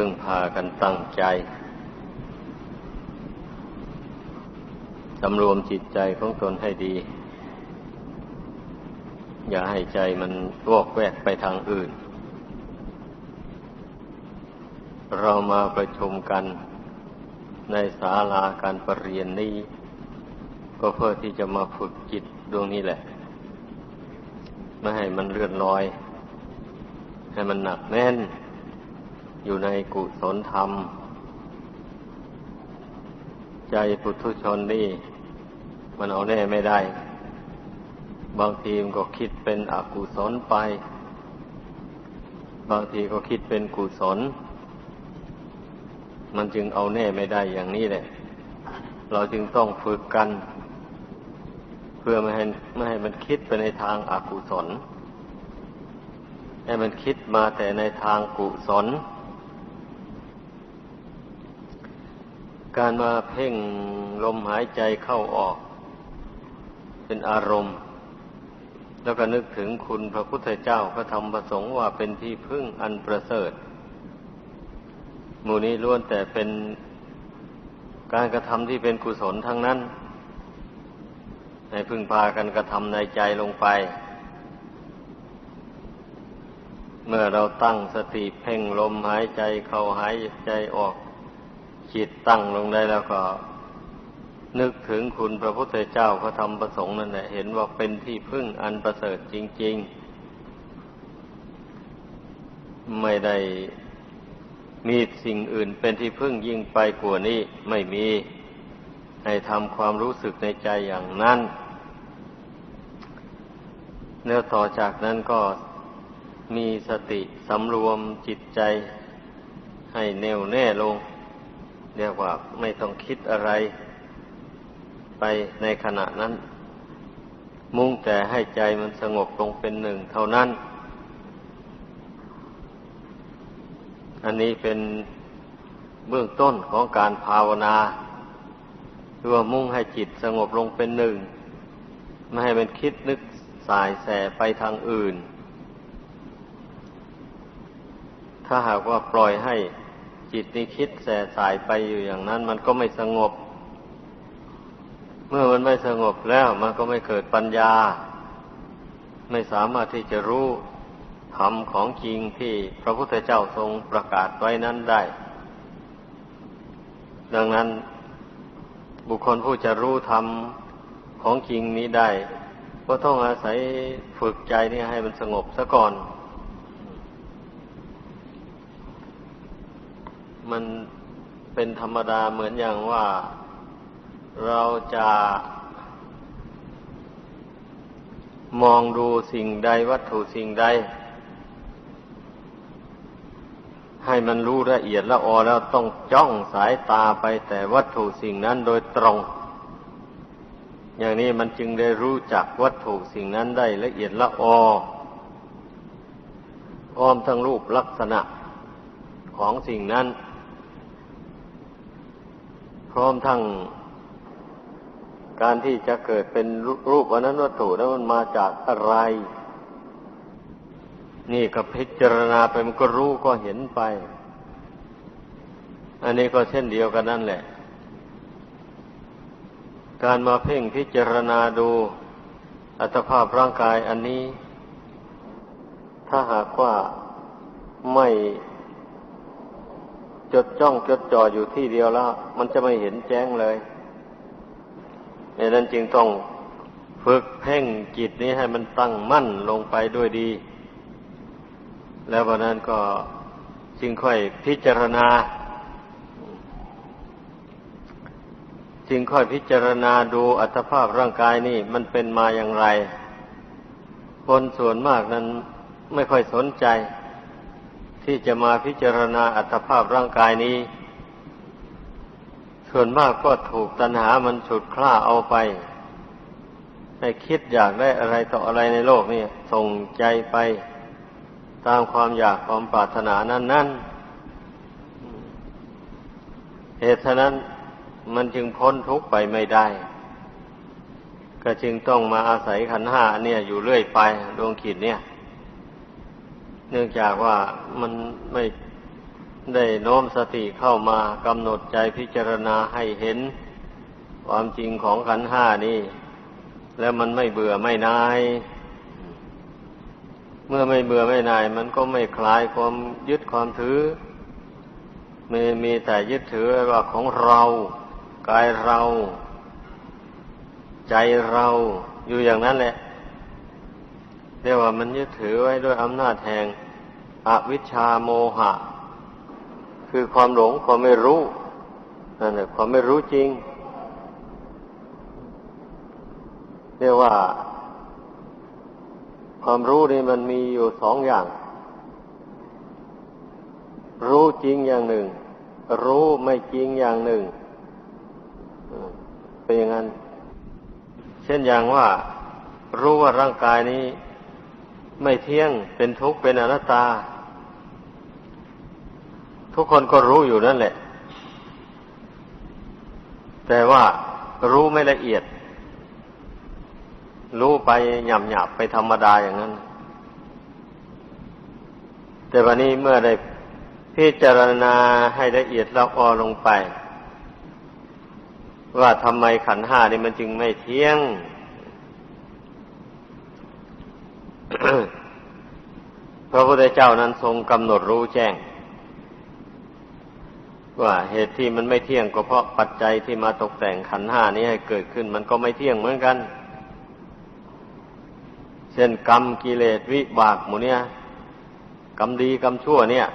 พึ่งพากันตั้งใจสำรวมจิตใจของตนให้ดี อย่าให้ใจมันวอกแวกไปทางอื่น เรามาประชุมกันในศาลาการประเรียนนี้ ก็เพื่อที่จะมาฝึกจิตดวงนี้แหละ ไม่ให้มันเลื่อนลอย ให้มันหนักแน่น อยู่ในกุศลธรรม ใจปุถุชนนี่ มันเอาแน่ไม่ได้ บางทีมันก็คิดเป็นอกุศลไป บางทีก็คิดเป็นกุศล มันจึงเอาแน่ไม่ได้อย่างนี้แหละ เราจึงต้องฝึกกัน เพื่อไม่ให้ไม่ให้มันคิดไปในทางอากุศลให้มันคิดมาแต่ในทางกุศล การมาเพ่งลมหายใจเข้าออก เป็นอารมณ์ แล้วก็นึกถึงคุณพระพุทธเจ้าพระธรรมประสงค์ว่าเป็นที่พึ่งอันประเสริฐหมู่นี้ล้วนแต่เป็นการกระทำที่เป็นกุศลทั้งนั้น ให้พึ่งพากันกระทำในใจลงไป เมื่อเราตั้งสติเพ่งลมหายใจเข้าหายใจออก จิตตั้งลงได้แล้วก็ นึกถึงคุณพระพุทธเจ้าพระธรรมประสงค์นั่นแหละเห็นว่าเป็นที่พึ่งอันประเสริฐจริง ๆ ไม่ได้มีสิ่งอื่นเป็นที่พึ่งยิ่งไปกว่านี้ไม่มีให้ทำความรู้สึกในใจอย่างนั้นเนื้อต่อจากนั้นก็มีสติสำรวมจิตใจให้แน่วแน่ลง เรียกว่าไม่ต้องคิดอะไรไปในขณะนั้น มุ่งแต่ให้ใจมันสงบลงเป็นหนึ่งเท่านั้น อันนี้เป็นเบื้องต้นของการภาวนาคือว่ามุ่งให้จิตสงบลงเป็นหนึ่ง ไม่ให้มันคิดนึกสายแสไปทางอื่น ถ้าหากว่าปล่อยให้ จิตนี้คิดแส่สายไปอยู่อย่างนั้น มันก็ไม่สงบ เมื่อมันไม่สงบแล้ว มันก็ไม่เกิดปัญญา ไม่สามารถที่จะรู้ธรรมของจริงที่พระพุทธเจ้าทรงประกาศไว้นั้นได้ ดังนั้นบุคคลผู้จะรู้ธรรมของจริงนี้ได้ ก็ต้องอาศัยฝึกใจนี่ให้มันสงบซะก่อน มันเป็นธรรมดาเหมือนอย่างว่าเราจะมองดูสิ่งใดวัตถุสิ่งใด ให้มันรู้ละเอียดละออแล้วต้องจ้องสายตาไปแต่วัตถุสิ่งนั้นโดยตรง อย่างนี้มันจึงได้รู้จักวัตถุสิ่งนั้นได้ละเอียดละออ้อมทั้งรูปลักษณะของสิ่งนั้น พร้อมทั้งการที่จะเกิดเป็นรูปอันนั้นวัตถุนั้นมันมาจากอะไร นี่ก็พิจารณาไปมันก็รู้ก็เห็นไป อันนี้ก็เช่นเดียวกันนั่นแหละ การมาเพ่งพิจารณาดูอัตภาพร่างกายอันนี้ ถ้าหากว่าไม่ จดจ้องจดจ่ออยู่ที่เดียวแล้ว มันจะไม่เห็นแจ้งเลยดังนั้นจึงต้องฝึกเพ่งจิตนี้ให้มันตั้งมั่นลงไปด้วยดี แล้ววันนั้นก็จึงค่อยพิจารณา จึงค่อยพิจารณาดูอัตภาพร่างกายนี่มันเป็นมาอย่างไร คนส่วนมากนั้นไม่ค่อยสนใจ ที่จะมาพิจารณาอัตภาพร่างกายนี้ ส่วนมากก็ถูกตัณหามันฉุดคล้าเอาไปให้คิดอยากได้อะไรต่ออะไรในโลกนี่ส่งใจไปตามความอยากความปรารถนานั้นนั้นเหตุฉะนั้นมันจึงพ้นทุกข์ไปไม่ได้ ก็จึงต้องมาอาศัยขันห้าเนี่ยอยู่เรื่อยไปดวงขีดเนี่ย เนื่องจากว่ามันไม่ได้โน้มสติเข้ามากำหนดใจพิจารณาให้เห็นความจริงของขันห้านี่ แล้วมันไม่เบื่อไม่นาย เมื่อไม่เบื่อไม่นาย มันก็ไม่คลายความยึดความถือมีมีแต่ยึดถือว่าของเรากายเรา ใจเราอยู่อย่างนั้นแหละ เรียกว่ามันยึดถือไว้ด้วยอำนาจแห่งอวิชชาโมหะ คือความหลงความไม่รู้นั่นแหละความไม่รู้จริง เรียกว่า ความรู้นี่มันมีอยู่สองอย่าง รู้จริงอย่างหนึ่ง รู้ไม่จริงอย่างหนึ่งเป็นอย่างนั้น เช่นอย่างว่า รู้ว่าร่างกายนี้ ไม่เที่ยงเป็นทุกข์เป็นอนัตตา ทุกคนก็รู้อยู่นั่นแหละ แต่ว่ารู้ไม่ละเอียด รู้ไปหยาบหยาบไปธรรมดาอย่างนั้น แต่วันนี้เมื่อได้พิจารณาให้ละเอียดละออลงไป ว่าทำไมขันห้านี่มันจึงไม่เที่ยง พระพุทธเจ้านั้นทรงกำหนดรู้แจ้ง ว่าเหตุที่มันไม่เที่ยงก็เพราะปัจจัยที่มาตกแต่งขันห้านี้ให้เกิดขึ้น มันก็ไม่เที่ยงเหมือนกันเช่นกรรมกิเลสวิบากหมูเนี่ยกรรมดีกรรมชั่วเนี่ย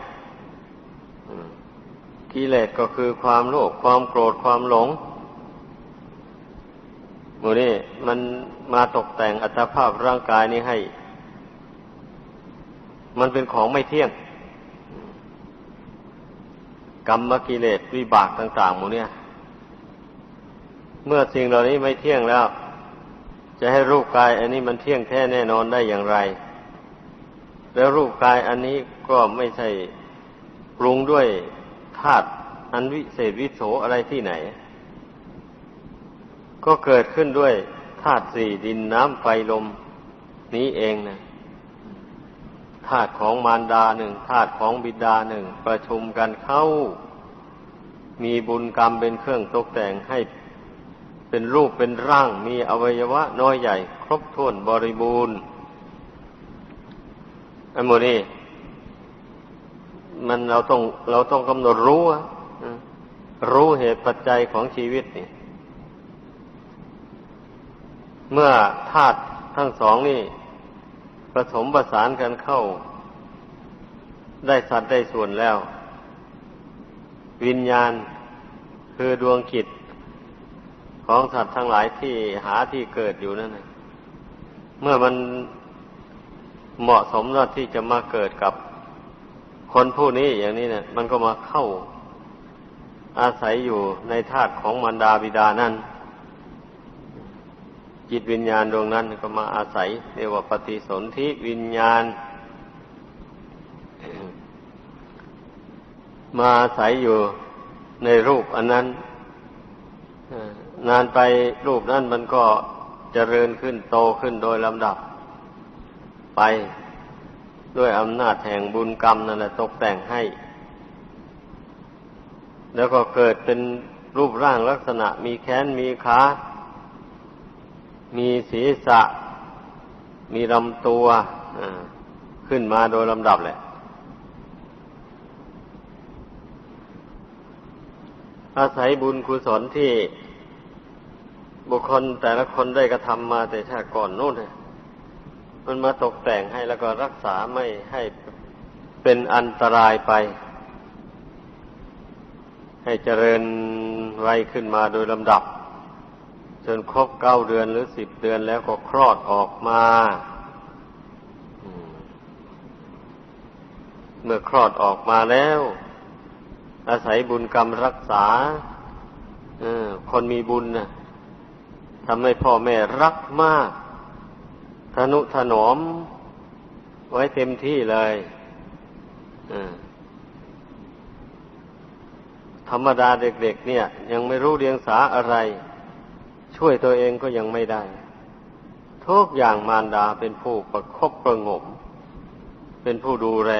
กิเลสก็คือความโลภความโกรธความหลงหมูนี่มันมาตกแต่งอัตภาพร่างกายนี้ให้ มันเป็นของไม่เที่ยง กรรมกิเลสวิบากต่างๆหมูเนี่ย เมื่อสิ่งเหล่านี้ไม่เที่ยงแล้ว จะให้รูปกาย อันนี้มันเที่ยงแท้แน่นอนได้อย่างไร แล้วรูปกายอันนี้ก็ไม่ใช่ปรุงด้วยธาตุอันวิเศษวิโสอะไรที่ไหน ก็เกิดขึ้นด้วยธาตุสี่ดินน้ำไฟลมนี้เองนะ ธาตุของมารดาหนึ่งธาตุของบิดาหนึ่งประชุมกันเข้า มีบุญกรรมเป็นเครื่องตกแต่งให้เป็นรูปเป็นร่าง มีอวัยวะน้อยใหญ่ ครบถ้วนบริบูรณ์อันโมนี้มันเราต้องเราต้องกำหนดรู้รู้เหตุปัจจัยของชีวิตนี่ เมื่อธาตุทั้งสองนี่ ผสมประสานกันเข้า ได้สัตว์ได้ส่วนแล้ว วิญญาณคือดวงจิตของสัตว์ทั้งหลายที่หาที่เกิดอยู่นั่นเมื่อมันเหมาะสมแล้วที่จะมาเกิดกับคนผู้นี้อย่างนี้เนะี่ย มันก็มาเข้าอาศัยอยู่ในธาตุของมารดาบิดานั่น จิตวิญญาณดวงนั้นก็มาอาศัยเรียกว่าปฏิสนธิวิญญาณ มาอาศัยอยู่ในรูปอันนั้นนานไปรูปนั้นมันก็เจริญขึ้นโตขึ้นโดยลำดับ ไปด้วยอำนาจแห่งบุญกรรมนั่นแหละตกแต่งให้ แล้วก็เกิดเป็นรูปร่างลักษณะมีแขนมีขา มีศีรษะ มีลำตัวขึ้นมาโดยลำดับแหละ อาศัยบุญกุศลที่บุคคลแต่ละคนได้กระทำมาแต่ชาติก่อนนู่นมันมาตกแต่งให้แล้วก็รักษาไม่ให้เป็นอันตรายไป ให้เจริญไวขึ้นมาโดยลำดับ จนครบเก้าเดือนหรือสิบเดือนแล้วก็คลอดออกมาเมื่อคลอดออกมาแล้ว อาศัยบุญกรรมรักษาคนมีบุญนะทำให้พ่อแม่รักมาก ทนุถนอม ไว้เต็มที่เลยธรรมดาเด็กๆเนี่ย ยังไม่รู้เรียงสาอะไร ช่วยตัวเองก็ยังไม่ได้ ทุกอย่างมารดาเป็นผู้ประคบประงม เป็นผู้ดูแล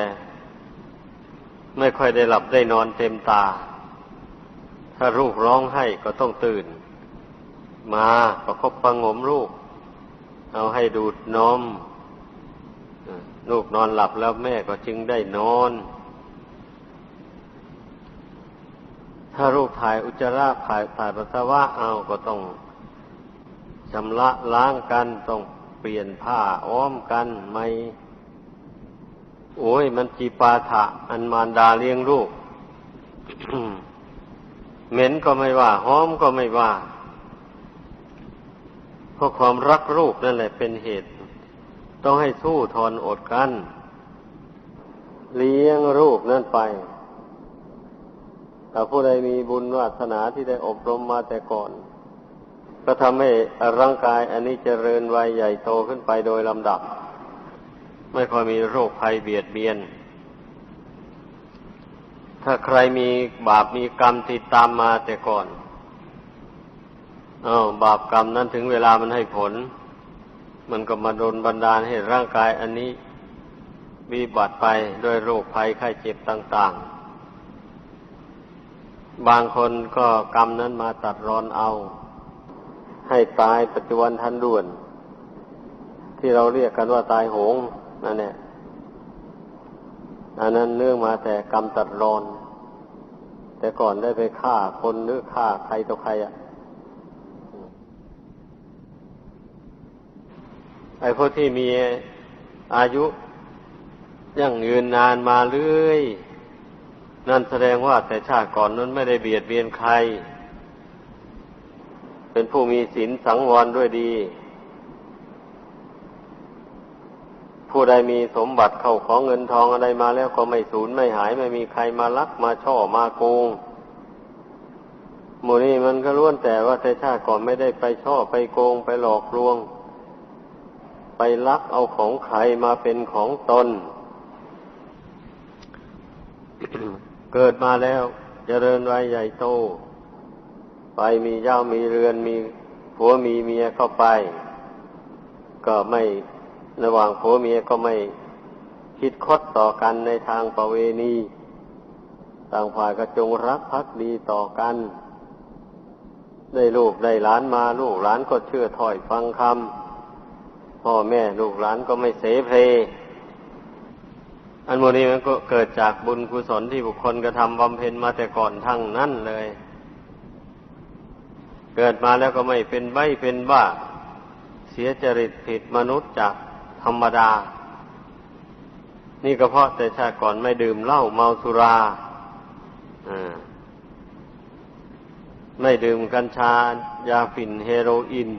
ไม่ค่อยได้หลับได้นอนเต็มตา ถ้าลูกร้องให้ก็ต้องตื่น มาประคบประงมลูก เอาให้ดูดนมลูกนอนหลับแล้วแม่ก็จึงได้นอน ถ้าลูกถ่ายอุจจาระถ่ายถ่ายปัสสาวะเอาก็ต้อง ชำระล้างกันต้องเปลี่ยนผ้าอ้อมกันไม่โอ้ย มันจีปาถะ อันมารดาเลี้ยงลูก เหม็นก็ไม่ว่าหอมก็ไม่ว่า เพราะความรักลูกนั่นแหละเป็นเหตุ ต้องให้สู้ทนอดกัน เลี้ยงลูกนั่นไปถ้าผู้ใดมีบุญวาสนาที่ได้อบรมมาแต่ก่อน ก็ทำให้ร่างกายอันนี้เจริญวัยใหญ่โตขึ้นไปโดยลำดับ ไม่ค่อยมีโรคภัยเบียดเบียน ถ้าใครมีบาปมีกรรมติดตามมาแต่ก่อนอา้าวบาปกรรมนั้นถึงเวลามันให้ผล มันก็มาโดนบันดาลให้ร่างกายอันนี้วิบัติไปด้วยโรคภัยไข้เจ็บต่าง ๆ บางคนก็กรรมนั้นมาตัดรอนเอา ให้ตายปัจจุบันทันด่วน ที่เราเรียกกันว่าตายโหงนั่นเนี่ยอันนั้นเนื่องมาแต่กรรมตัดรอน แต่ก่อนได้ไปฆ่าคนหรือฆ่าใครต่อใครอะไอ้พวกที่มีอายุยั่งยืนนานมาเรื่อย นั่นแสดงว่าแต่ชาติก่อนนั้นไม่ได้เบียดเบียนใคร เป็นผู้มีศีลสังวรด้วยดี ผู้ใดมีสมบัติเข้าของเงินทองอะไรมาแล้วก็ไม่สูญไม่หาย ไม่มีใครมาลักมาช่อมาโกงหมู่นี้มันก็ล้วนแต่ว่าแต่ชาติก่อนไม่ได้ไปช่อไปโกงไปหลอกลวง ไปลักเอาของใครมาเป็นของตน เกิดมาแล้วเจริญวัยใหญ่โต ไปมีเจ้ามีเรือนมีผัวมีเมียเข้าไป ก็ไม่ระหว่างผัวเมียก็ไม่คิดคดต่อกันในทางประเวณี ต่างฝ่ายก็จงรักภักดีต่อกัน ได้ลูกได้หลานมาลูกหลานก็เชื่อถอยฟังคำพ่อแม่ลูกหลานก็ไม่เสเพลอันโมนี้มันก็เกิดจากบุญกุศลที่บุคคลกระทำบำเพ็ญมาแต่ก่อนทั้งนั้นเลย เกิดมาแล้วก็ไม่เป็นใบเป็นบ้า เสียจริตผิดมนุษย์จากธรรมดา นี่ก็เพราะแต่ชาติก่อนไม่ดื่มเหล้าเมาสุราไม่ดื่มกัญชา ยาฝิ่นเฮโรอีน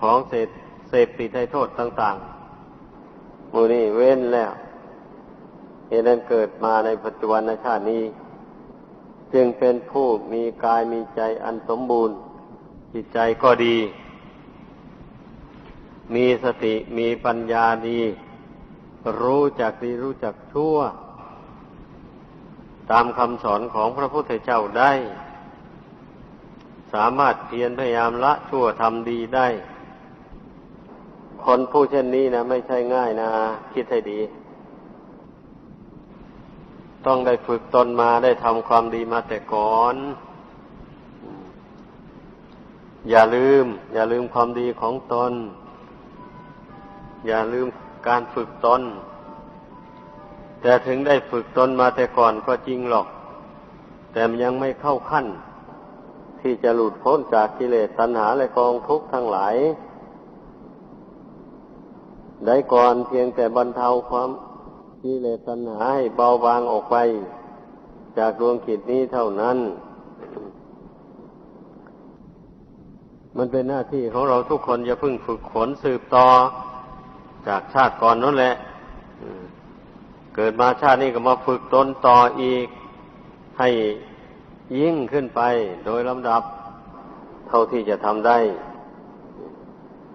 ของเสพเสพติดให้โทษต่างๆมูนี่เว้นแล้วเหตุนั้นเกิดมาในปัจจุบันชาตินี้ จึงเป็นผู้มีกายมีใจอันสมบูรณ์ จิตใจก็ดี มีสติมีปัญญาดี รู้จักดีรู้จักชั่ว ตามคำสอนของพระพุทธเจ้าได้ สามารถเพียรพยายามละชั่วทำดีได้ คนผู้เช่นนี้นะไม่ใช่ง่ายนะ คิดให้ดี ต้องได้ฝึกตนมาได้ทำความดีมาแต่ก่อน อย่าลืม อย่าลืมความดีของตน อย่าลืมการฝึกตน แต่ถึงได้ฝึกตนมาแต่ก่อนก็จริงหรอก แต่มันยังไม่เข้าขั้น ที่จะหลุดพ้นจากกิเลสตัณหาและกองทุกข์ทั้งหลาย ได้ก่อนเพียงแต่บรรเทาความ กิเลสตัณหาให้เบาบางออกไป จากดวงขิดนี้เท่านั้น มันเป็นหน้าที่ของเราทุกคนจะพึ่งฝึกขนสืบต่อ จากชาติก่อนนั่นแหละเกิดมาชาตินี้ก็มาฝึกตนต่ออีก ให้ยิ่งขึ้นไปโดยลำดับ เท่าที่จะทำได้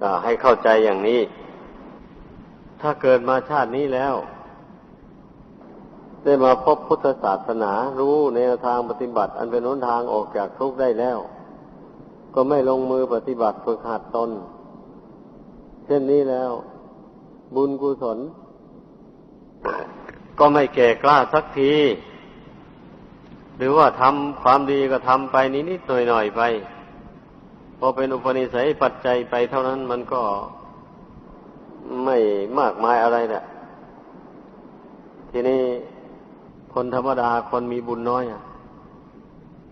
ก็ให้เข้าใจอย่างนี้ ถ้าเกิดมาชาตินี้แล้ว ได้มาพบพุทธศาสนา รู้แนวทางปฏิบัติ อันเป็นหนทางออกจากทุกข์ได้แล้ว ก็ไม่ลงมือปฏิบัติฝึกหัดตน เช่นนี้แล้ว บุญกุศล ก็ไม่แก่กล้าสักที หรือว่าทำความดีก็ทำไปนิดๆหน่อยๆไปพอเป็นอุปนิสัยปัจจัยไปเท่านั้นมันก็ไม่มากมายอะไรแหละทีนี้ คนธรรมดาคนมีบุญน้อยอะ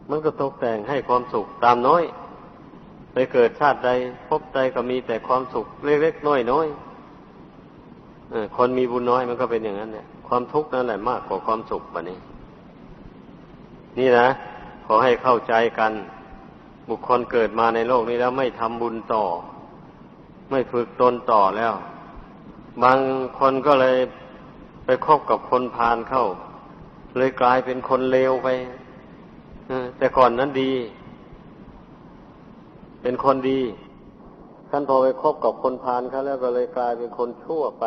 มันก็ตกแต่งให้ความสุขตามน้อย ไปเกิดชาติใดพบใดก็มีแต่ความสุขเล็กๆน้อยๆเออคนมีบุญน้อยมันก็เป็นอย่างนั้นเนี่ยความทุกข์นั่นแหละมากกว่าความสุขแบบนี้ นี่นะขอให้เข้าใจกัน บุคคลเกิดมาในโลกนี้แล้วไม่ทำบุญต่อ ไม่ฝึกตนต่อแล้ว บางคนก็เลยไปคบกับคนพาลเข้า เลยกลายเป็นคนเลวไปแต่ก่อนนั้นดี เป็นคนดีท่านพอไปคบกับคนพาลเขาแล้วก็เลยกลายเป็นคนชั่วไป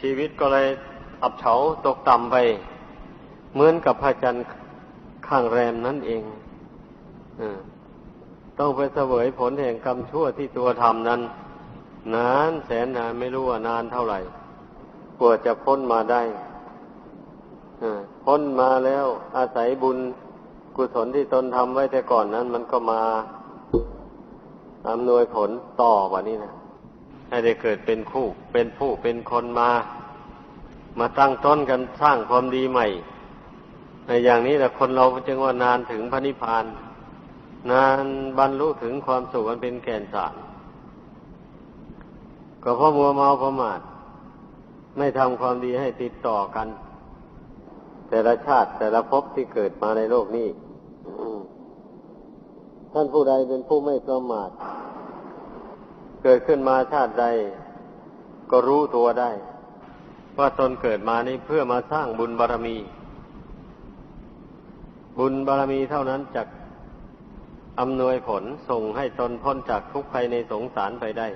ชีวิตก็เลยอับเฉาตกต่ำไป เหมือนกับพระจันทร์ข้างแรมนั่นเองอต้องไปเสวยผลแห่งกรรมชั่วที่ตัวทำนั้น นานแสนนานไม่รู้ว่านานเท่าไหร่ กว่าจะพ้นมาได้พ้นมาแล้วอาศัยบุญกุศลที่ตนทำไว้แต่ก่อนนั้น มันก็มาอำนวยผลต่อว่านี้นะให้ได้เกิดเป็นคู่เป็นผู้เป็นคนมา มาตั้งต้นกันสร้างความดีใหม่ ในอย่างนี้แหละคนเราจึงว่านานถึงพระนิพพาน นานบรรลุถึงความสุขมันเป็นแก่นสารก็เพราะมัวเมาประมาท ไม่ทำความดีให้ติดต่อกัน แต่ละชาติแต่ละภพที่เกิดมาในโลกนี้ท่านผู้ใดเป็นผู้ไม่ประมาท เกิดขึ้นมาชาติใด ก็รู้ตัวได้ ว่าตนเกิดมานี่เพื่อมาสร้างบุญบารรมี บุญบารรมีเท่านั้นจะอำนวยผลส่งให้ตนพ้นจากทุกข์ภัยในสงสารไปได้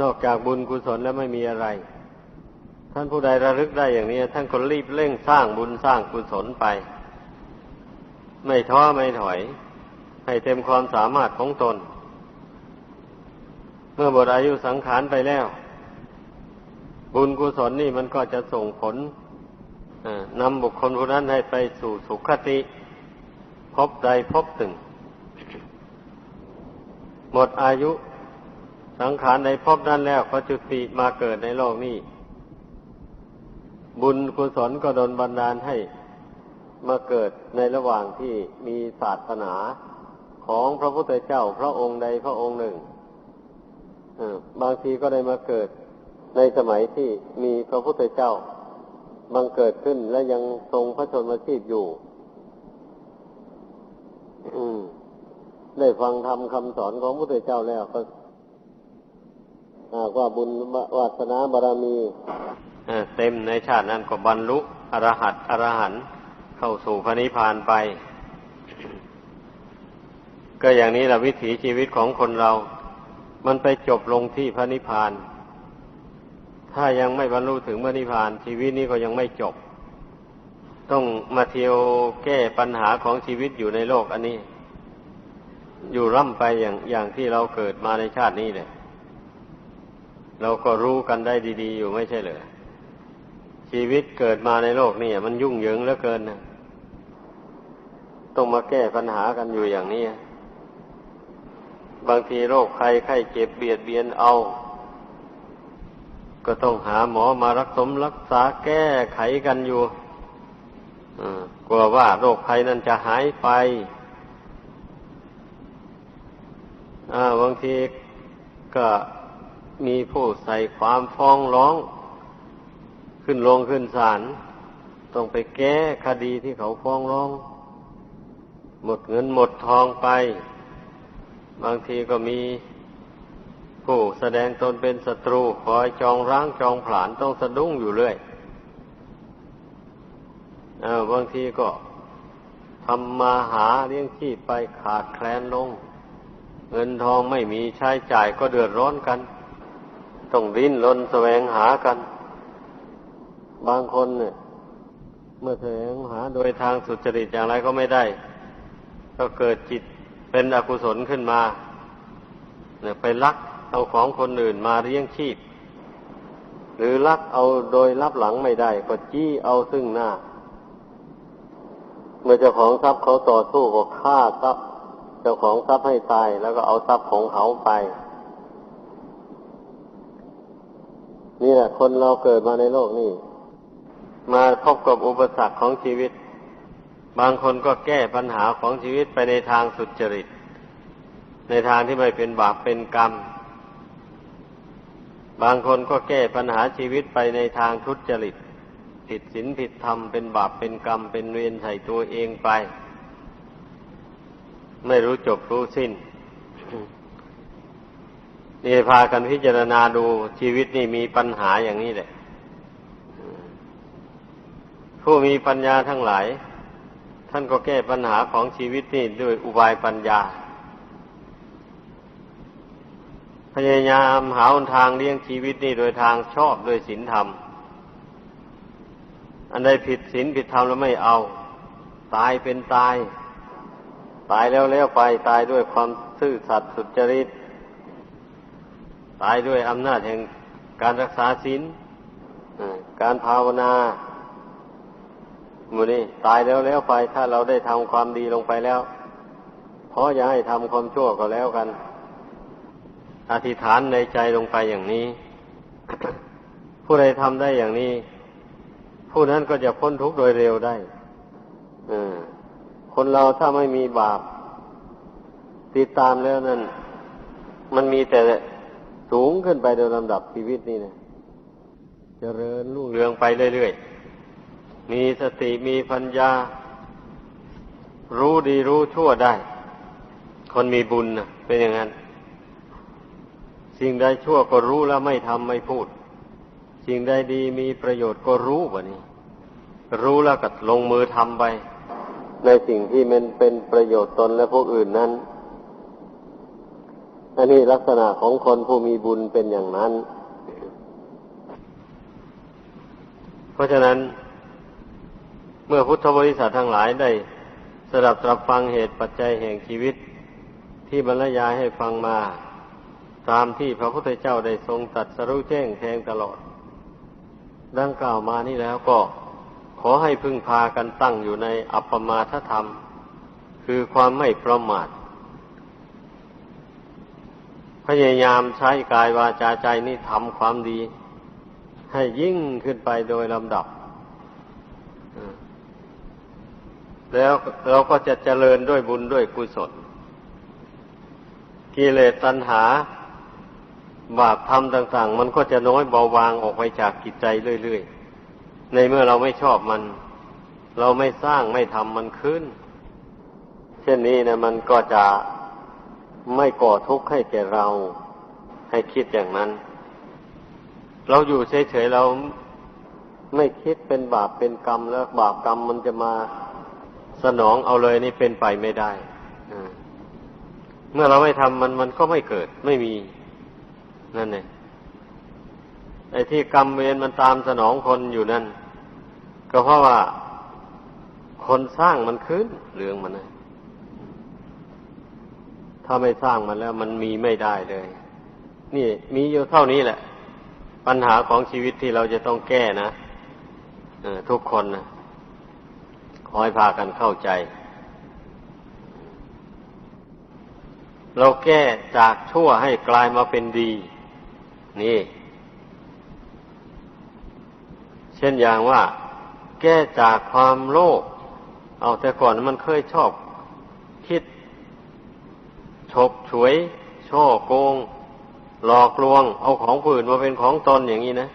นอกจากบุญกุศลแล้วไม่มีอะไร ท่านผู้ใดระลึกได้อย่างนี้ท่านก็รีบเร่งสร้างบุญสร้างกุศลไป ไม่ท้อไม่ถอย ให้เต็มความสามารถของตน เมื่อบทอายุสังขารไปแล้ว บุญกุศลนี่มันก็จะส่งผลนำบุคคลผู้นั้นให้ไปสู่สุขติ พบใดพบหนึ่งหมดอายุสังขารในพบนั้นแล้วก็จุติมาเกิดในโลกนี้ บุญกุศลก็ดนบันดาลให้มาเกิดในระหว่างที่มีศาสนาของพระพุทธเจ้าพระองค์ใดพระองค์หนึ่งบางทีก็ได้มาเกิดในสมัยที่มีพระพุทธเจ้าบังเกิดขึ้นและยังทรงพระชนมชีพอยู่ได้ฟังธรรมคำสอนของพระพุทธเจ้าแล้วก็หากว่าบุญวาสนาบารมี เต็มในชาตินั้นก็บรรลุอรหัตอรหันเข้าสู่พระนิพพานไป ก็อย่างนี้แหละวิถีชีวิตของคนเรา มันไปจบลงที่พระนิพพาน ถ้ายังไม่บรรลุถึงพระนิพพาน ชีวิตนี้ก็ยังไม่จบ ต้องมาเที่ยวแก้ปัญหาของชีวิตอยู่ในโลกอันนี้ อยู่ร่ำไปอย่างอย่างที่เราเกิดมาในชาตินี้เลยเราก็รู้กันได้ดี ๆ อยู่ไม่ใช่เหรอ ชีวิตเกิดมาในโลกนี่มันยุ่งเหยิงเหลือเกินนะต้องมาแก้ปัญหากันอยู่อย่างนี้ บางทีโรคใครไข้เจ็บเบียดเบียนเอา ก็ต้องหาหมอมารักสมรักษาแก้ไขกันอยู่กลัวว่าโรคภัยนั้นจะหายไปบางทีก็มีผู้ใส่ความฟ้องร้อง ขึ้นลงขึ้นศาลต้องไปแก้คดีที่เขาฟ้องร้อง หมดเงินหมดทองไป บางทีก็มีผู้แสดงตนเป็นศัตรูคอยจองร้างจองผลาญต้องสะดุ้งอยู่เรื่อยบางทีก็ทำมาหาเลี้ยงชีพไปขาดแคลนลง เงินทองไม่มีใช้จ่ายก็เดือดร้อนกัน ต้องริ้นรนแสวงหากัน บางคนเนี่ย เมื่อแสวงหาโดยทางสุจริตอย่างไรก็ไม่ได้ ก็เกิดจิตเป็นอกุศลขึ้นมาเนี่ยไปลักเอาของคนอื่นมาเลี้ยงชีพ หรือลักเอาโดยรับหลังไม่ได้ ก็จี้เอาซึ่งหน้า เมื่อเจ้าของทรัพย์เขาต่อสู้ก็ฆ่าทรัพย์ เจ้าของทรัพย์ให้ตาย แล้วก็เอาทรัพย์ของเขาไปนี่แหละคนเราเกิดมาในโลกนี้ มาพบกับอุปสรรคของชีวิต บางคนก็แก้ปัญหาของชีวิตไปในทางสุจริต ในทางที่ไม่เป็นบาปเป็นกรรม บางคนก็แก้ปัญหาชีวิตไปในทางทุจริต ผิดศีลผิดธรรมเป็นบาปเป็นกรรม เป็นเวรใส่ตัวเองไป ไม่รู้จบรู้สิ้นนี่พากันพิจารณาดูชีวิตนี่มีปัญหาอย่างนี้แหละ ผู้มีปัญญาทั้งหลาย ท่านก็แก้ปัญหาของชีวิตนี่ด้วยอุบายปัญญา พยายามหาหนทางเลี้ยงชีวิตนี่โดยทางชอบโดยศีลธรรม อันใดผิดศีลผิดธรรมแล้วไม่เอา ตายเป็นตาย ตายแล้วแล้วไปตายด้วยความซื่อสัตย์สุจริต ตายด้วยอำนาจแห่งการรักษาศีลการภาวนา มูนี่ตายแล้วแล้วไปถ้าเราได้ทำความดีลงไปแล้วเพราะอย่าให้ทำความชั่วก็แล้วกัน อธิษฐานในใจลงไปอย่างนี้ ผู้ใดทำได้อย่างนี้ ผู้นั้นก็จะพ้นทุกข์โดยเร็วได้อคนเราถ้าไม่มีบาป ติดตามแล้วนั้น มันมีแต่สูงขึ้นไปโดยลำดับชีวิตนี่นะเจริญรุ่งเรืองไปเรื่อยๆ มีสติมีปัญญา รู้ดีรู้ชั่วได้ คนมีบุญนะเป็นอย่างนั้น สิ่งใดชั่วก็รู้แล้วไม่ทำไม่พูด สิ่งใดดีมีประโยชน์ก็รู้แบบนี้ รู้แล้วก็ลงมือทำไป ในสิ่งที่มันเป็นประโยชน์ตนและพวกอื่นนั้นอันนี้ลักษณะของคนผู้มีบุญเป็นอย่างนั้น เพราะฉะนั้น เมื่อพุทธบริษัททั้งหลายได้สดับตรับฟังเหตุปัจจัยแห่งชีวิตที่บรรยายให้ฟังมา ตามที่พระพุทธเจ้าได้ทรงตัดสรู้แจ้งแทงตลอด ดังกล่าวมานี่แล้วก็ขอให้พึ่งพากันตั้งอยู่ในอัปปมาทธรรม คือความไม่ประมาท พยายามใช้กายวาจาใจนี่ทำความดี ให้ยิ่งขึ้นไปโดยลำดับ แล้วเราก็จะเจริญด้วยบุญด้วยกุศล กิเลสตัณหา บาปธรรมต่าง ๆ มันก็จะน้อยเบาบางออกไปจากกิจใจเรื่อยๆ ในเมื่อเราไม่ชอบมัน เราไม่สร้างไม่ทำมันขึ้น เช่นนี้นะมันก็จะไม่ก่อทุกข์ให้แก่เรา ให้คิดอย่างนั้น เราอยู่เฉยๆเราไม่คิดเป็นบาปเป็นกรรมแล้วบาปกรรมมันจะมา สนองเอาเลยนี่เป็นไปไม่ได้เมื่อเราไม่ทำมันมันก็ไม่เกิด ไม่มี นั่นเองไอ้ที่กรรมเวรมันตามสนองคนอยู่นั่น ก็เพราะว่าคนสร้างมันขึ้นเรื่องมันนะถ้าไม่สร้างมันแล้ว มันมีไม่ได้เลย นี่ มีอยู่เท่านี้แหละ ปัญหาของชีวิตที่เราจะต้องแก้นะทุกคนนะ ขอให้พากันเข้าใจ เราแก้จากชั่วให้กลายมาเป็นดี นี่ เช่นอย่างว่า แก้จากความโลภเอาแต่ก่อนมันเคยชอบ คิดฉกฉวย ช่อโกง หลอกลวง เอาของผู้อื่นมาเป็นของตนอย่างนี้นะ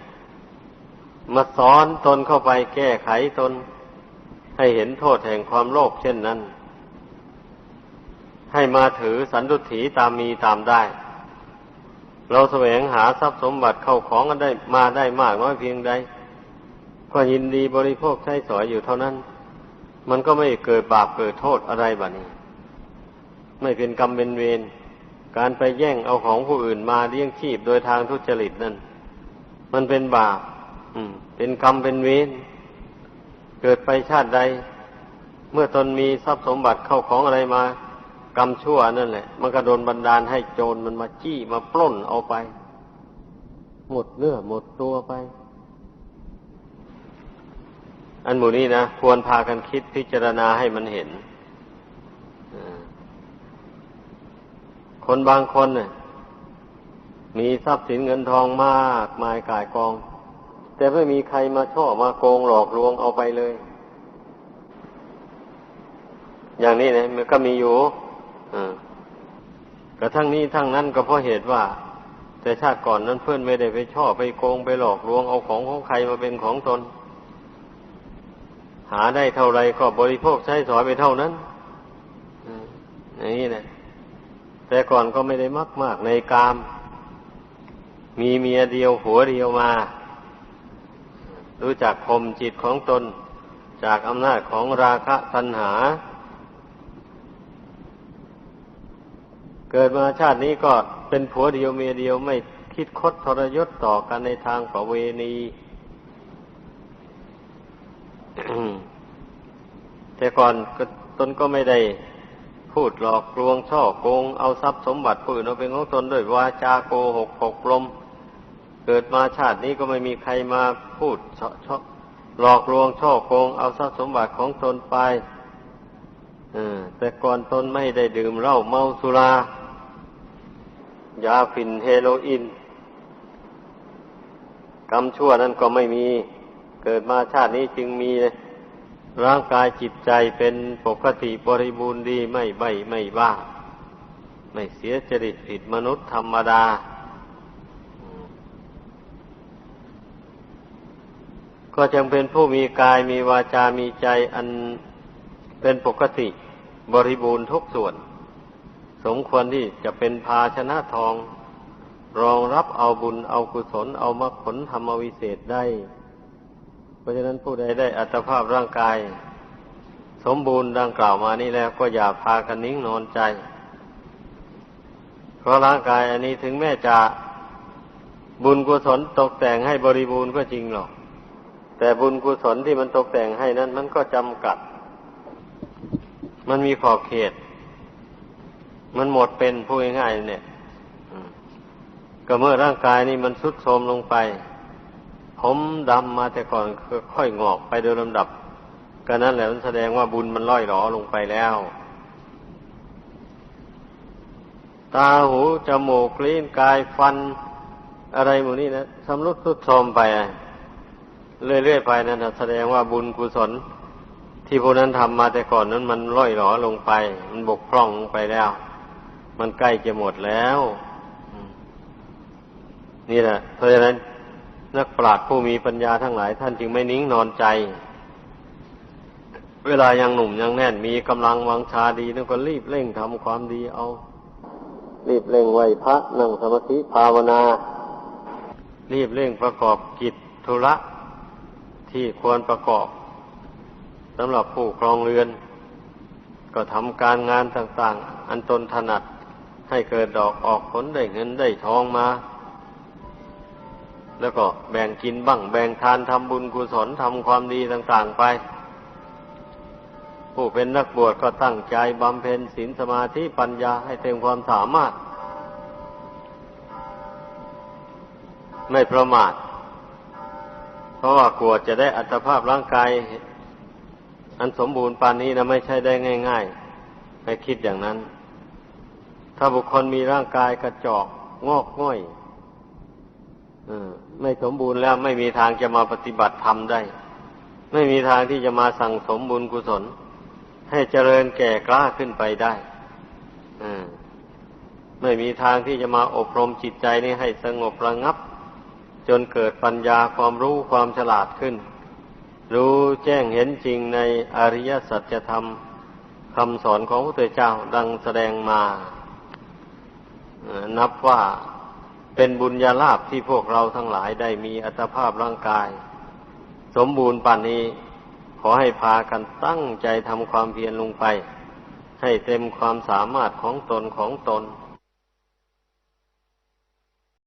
มาสอนตนเข้าไปแก้ไขตน ให้เห็นโทษแห่งความโลภเช่นนั้น ให้มาถือสันตุถีตามมีตามได้ เราแสวงหาทรัพย์สมบัติเข้าของกันได้มาได้มากน้อยเพียงใดก็ยินดีบริโภคใช้สอยอยู่เท่านั้น มันก็ไม่เกิดบาปเกิดโทษอะไรแบบนี้ ไม่เป็นกรรมเป็นเวรการไปแย่งเอาของผู้อื่นมาเลี้ยงชีพโดยทางทุจริตนั่นมันเป็นบาปเป็นกรรมเป็นเวร เกิดไปชาติใด เมื่อตนมีทรัพย์สมบัติเข้าของอะไรมากรรมชั่วนั่นแหละ มันก็โดนบันดาลให้โจรมันมาจี้มาปล้นเอาไป หมดเนื้อหมดตัวไป อันหมู่นี้นะควรพากันคิดพิจารณาให้มันเห็นคนบางคนเนี่ยมีทรัพย์สินเงินทองมากมายกายกอง แต่ไม่มีใครมาช่อมาโกงหลอกลวงเอาไปเลย อย่างนี้เนี่ยมันก็มีอยู่กระทั่งนี้ทั้งนั้นก็เพราะเหตุว่า แต่ชาติก่อนนั้นเพื่อนไม่ได้ไปช่อไปโกงไปหลอกลวงเอาของของใครมาเป็นของตน หาได้เท่าไรก็บริโภคใช้สอยไปเท่านั้นอย่างนี้นะแต่ก่อนก็ไม่ได้มากมากในกาม มีเมียเดียวหัวเดียวมา รู้จักคมจิตของตนจากอำนาจของราคะตัณหา เกิดมาชาตินี้ก็เป็นผัวเดียวเมียเดียวไม่คิดคดทรยศต่อกันในทางประเวณีแต่ก่อนตนก็ไม่ได้พูดหลอกลวงช่อโกง เอาทรัพย์สมบัติผู้อื่นเอาเป็นของตนด้วยวาจาโกหกหกลม เกิดมาชาตินี้ก็ไม่มีใครมาพูดชอหลอกลวงช่อโกงเอาทรัพย์สมบัติของตนไปแต่ก่อนตนไม่ได้ดื่มเหล้าเมาสุรายาฝิ่นเฮโรอีนกรรมชั่วนั้นก็ไม่มี เกิดมาชาตินี้จึงมีร่างกายจิตใจเป็นปกติบริบูรณ์ดีไม่ใบไม่บ้า ไม่เสียจริตผิดมนุษย์ธรรมดา ก็จึงเป็นผู้มีกายมีวาจามีใจอันเป็นปกติบริบูรณ์ทุกส่วน สมควรที่จะเป็นภาชนะทอง รองรับเอาบุญเอากุศลเอามรรคผลธรรมวิเศษได้ เพราะฉะนั้นผู้ใดได้อัตภาพร่างกาย สมบูรณ์ดังกล่าวมานี้แล้วก็อย่าพากันนิ่งนอนใจ เพราะร่างกายอันนี้ถึงแม้จะบุญกุศลตกแต่งให้บริบูรณ์ก็จริงหรอก แต่บุญกุศลที่มันตกแต่งให้นั้น มันก็จำกัด มันมีขอบเขต มันหมดเป็นพูดง่ายๆเนี่ยก็เมื่อร่างกายนี้มันสุดโทรมลงไป ผมดำมาแต่ก่อนค่อยงอกไปโดยลำดับ ก็นั้นแหละมันแสดงว่าบุญมันล่อยหลอลงไปแล้ว ตาหูจมูกลิ้นกายฟัน อะไรหมดนี้นะสำรุดทุดโทรมไป เรื่อยๆไปนั่นแสดงว่าบุญกุศล ที่พวกนั้นทำมาแต่ก่อนนั้นมันล่อยหลอลงไป มันบกพร่องลงไปแล้ว มันใกล้จะหมดแล้วนี่แหละเพราะฉะนั้นนักปราชญ์ผู้มีปัญญาทั้งหลาย ท่านจึงไม่นิ่งนอนใจ เวลายังหนุ่มยังแน่นมีกำลังวังชาดีนั่นก็รีบเร่งทำความดีเอา รีบเร่งไหวพระนั่งสมาธิภาวนา รีบเร่งประกอบกิจธุระ ที่ควรประกอบสำหรับผู้ครองเรือน ก็ทำการงานต่างๆ อันตนถนัดให้เกิดดอกออกผลได้เงินได้ทองมา แล้วก็แบ่งกินบ้าง แบ่งทานทำบุญกุศลทำความดีต่างๆไป ผู้เป็นนักบวชก็ตั้งใจบำเพ็ญศีลสมาธิปัญญาให้เต็มความสามารถ ไม่ประมาท ราะว่ากลัวจะได้อัตภาพร่างกาย อันสมบูรณ์ปานนี้นะไม่ใช่ได้ง่ายๆให้คิดอย่างนั้น ถ้าบุคคลมีร่างกายกระจอกงอกง่อยไม่สมบูรณ์แล้วไม่มีทางจะมาปฏิบัติธรรมได้ ไม่มีทางที่จะมาสั่งสมบุญกุศล ให้เจริญแก่กล้าขึ้นไปได้ไม่มีทางที่จะมาอบรมจิตใจนี้ให้สงบระงับ จนเกิดปัญญาความรู้ความฉลาดขึ้น รู้แจ้งเห็นจริงในอริยสัจธรรมคำสอนของพระเจ้าดังแสดงมา นับว่าเป็นบุญญาลาภที่พวกเราทั้งหลายได้มีอัตภาพร่างกาย สมบูรณ์ป่านนี้ ขอให้พากันตั้งใจทำความเพียรลงไป ให้เต็มความสามารถของตนของตน